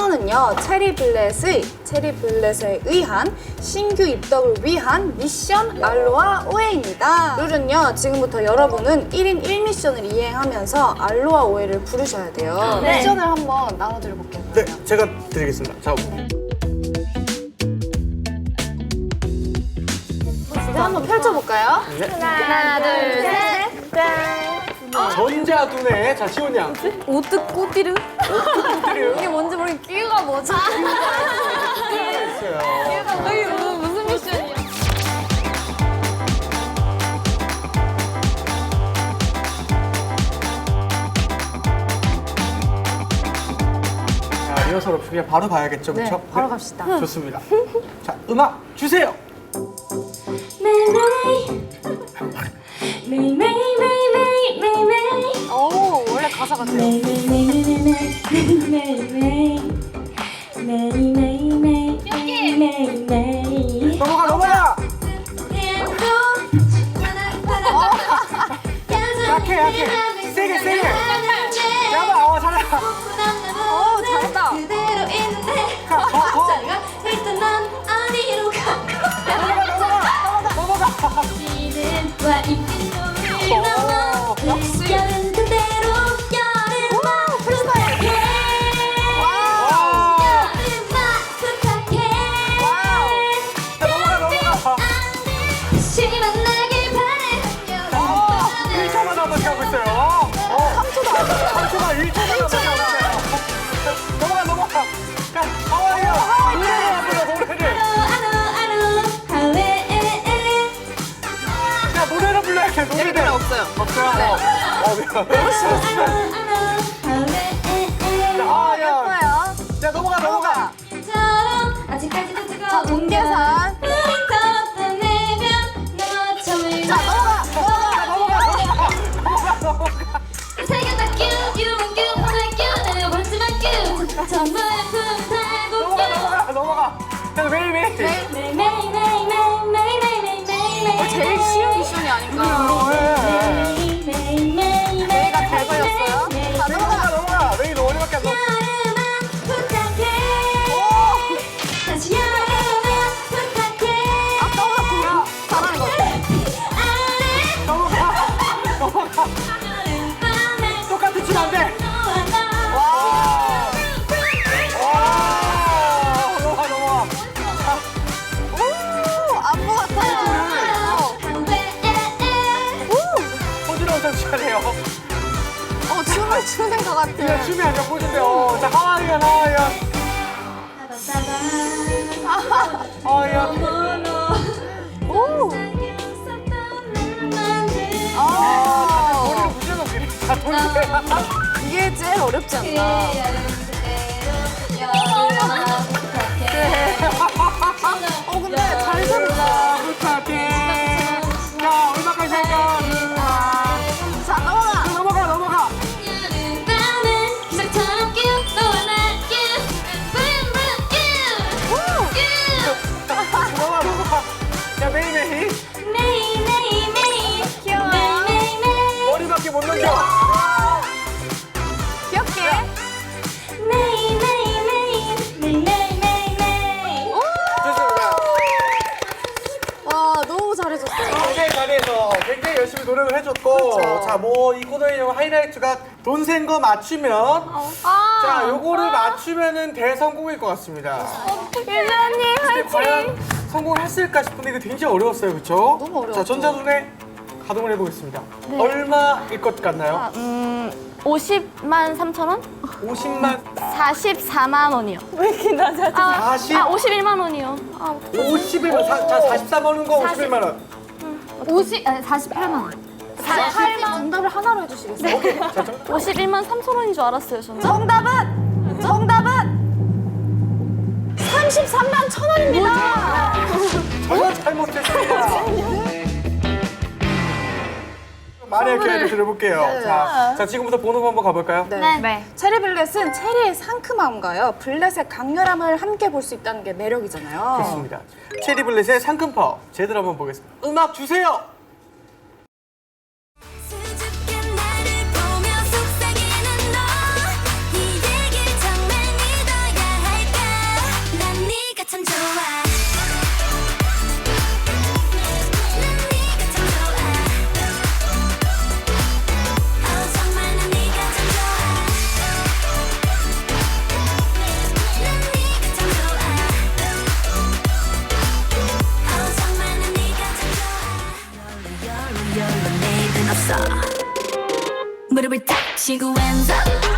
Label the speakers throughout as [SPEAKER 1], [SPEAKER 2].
[SPEAKER 1] 코너는요 체리 블렛의 체리 블렛에 의한 신규 입덕을 위한 미션 알로하 오해입니다. 룰은요 지금부터 여러분은 1인 1미션을 이행하면서 알로하 오해를 부르셔야 돼요.
[SPEAKER 2] 네.
[SPEAKER 1] 미션을 한번 나눠드려 볼게요.
[SPEAKER 3] 네, 제가 드리겠습니다. 자,
[SPEAKER 1] 자, 한번 펼쳐볼까요?
[SPEAKER 2] 하나, 둘, 셋.
[SPEAKER 3] 전자두뇌. 자, 지원 양.
[SPEAKER 2] 오뜨 꼬띠르?
[SPEAKER 3] 드려요.
[SPEAKER 2] 이게 뭔지 모르겠 끼우가 뭐지?
[SPEAKER 3] 있어요.
[SPEAKER 2] 이게 뭐, 무슨 미션이야?
[SPEAKER 3] 자, 리허설 없이 그냥 바로 가야겠죠,
[SPEAKER 1] 네,
[SPEAKER 3] 그렇죠?
[SPEAKER 1] 바로 갑시다.
[SPEAKER 3] 좋습니다. 자, 음악 주세요. 앞에 세게 세게. 잡아 어 잘한다
[SPEAKER 1] 어 잘한다.
[SPEAKER 3] 넘어가. 넘어가 넘어가 넘어가. 먹자고. 어, 미안.
[SPEAKER 4] 아,
[SPEAKER 3] 야.
[SPEAKER 1] 예뻐요.
[SPEAKER 3] 야, 넘어가, 넘어가.
[SPEAKER 1] 자, 동계산. 자, 넘어가,
[SPEAKER 3] 넘어가, 넘어가, 넘어가. 넘어가, 넘어가, 넘어가. 야, 너 매일, 매일. 네.
[SPEAKER 1] 같아.
[SPEAKER 3] 그냥 춤이 아니라 포즈인데, 어. 자, 하와이안, 하와이안. 하와이안.
[SPEAKER 1] 오.
[SPEAKER 3] 아,
[SPEAKER 1] 아,
[SPEAKER 3] 머리를 부셔서 그래. 자, 돌려.
[SPEAKER 1] 이게 제일 어렵지 않나.
[SPEAKER 3] 굉장히 잘해서 굉장히 열심히 노력을 해줬고
[SPEAKER 1] 그렇죠.
[SPEAKER 3] 자뭐 이 코너의 하이라이트가 돈 센 거 맞추면
[SPEAKER 1] 아,
[SPEAKER 3] 자 요거를 맞추면은 대성공일 것 같습니다
[SPEAKER 2] 유주 언니
[SPEAKER 3] 근데 과연 성공했을까 싶은데 이거 굉장히 어려웠어요 그쵸?
[SPEAKER 1] 너무 어려웠죠.
[SPEAKER 3] 자 전자손에 가동을 해보겠습니다 얼마일 것 같나요?
[SPEAKER 2] 음, 50만 3천 원?
[SPEAKER 3] 50만
[SPEAKER 2] 44만 원이요. 왜 이렇게 낮아? 아,
[SPEAKER 3] 40?
[SPEAKER 2] 아 51만 원이요. 아,
[SPEAKER 3] 51만 사, 자 44만 원과 51만 원
[SPEAKER 2] 50, 아니 48만 원.
[SPEAKER 1] 48만 정답을 하나로 해주시겠어요?
[SPEAKER 2] 51만 3천 원인 줄 알았어요, 저는.
[SPEAKER 1] 정답은 정답은 33만 천 원입니다.
[SPEAKER 3] 전혀 잘못했습니 다 만약에 기회를 드려볼게요 자, 자 지금부터 번호 한번 가볼까요?
[SPEAKER 1] 네.
[SPEAKER 2] 네.
[SPEAKER 1] 체리 블렛은 체리의 상큼함과요, 블렛의 강렬함을 함께 볼 수 있다는 게 매력이잖아요.
[SPEAKER 3] 좋습니다. 체리블렛의 상큼 파워 제대로 한번 보겠습니다. 음악 주세요.
[SPEAKER 4] 무릎을 탁 치고
[SPEAKER 2] 왼손.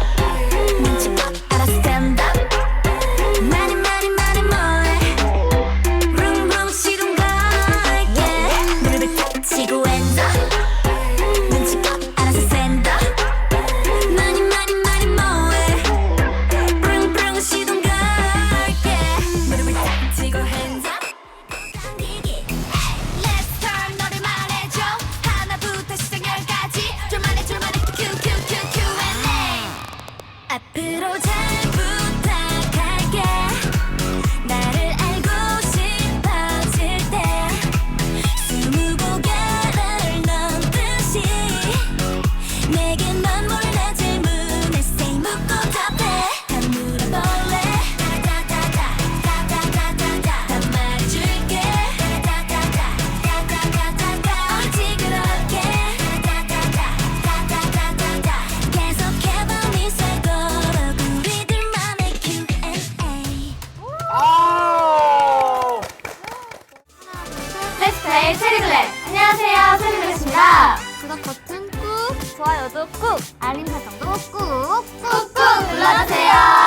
[SPEAKER 2] 좋아요도 꾹! 알림 설정도 꾹! 꾹꾹 눌러주세요!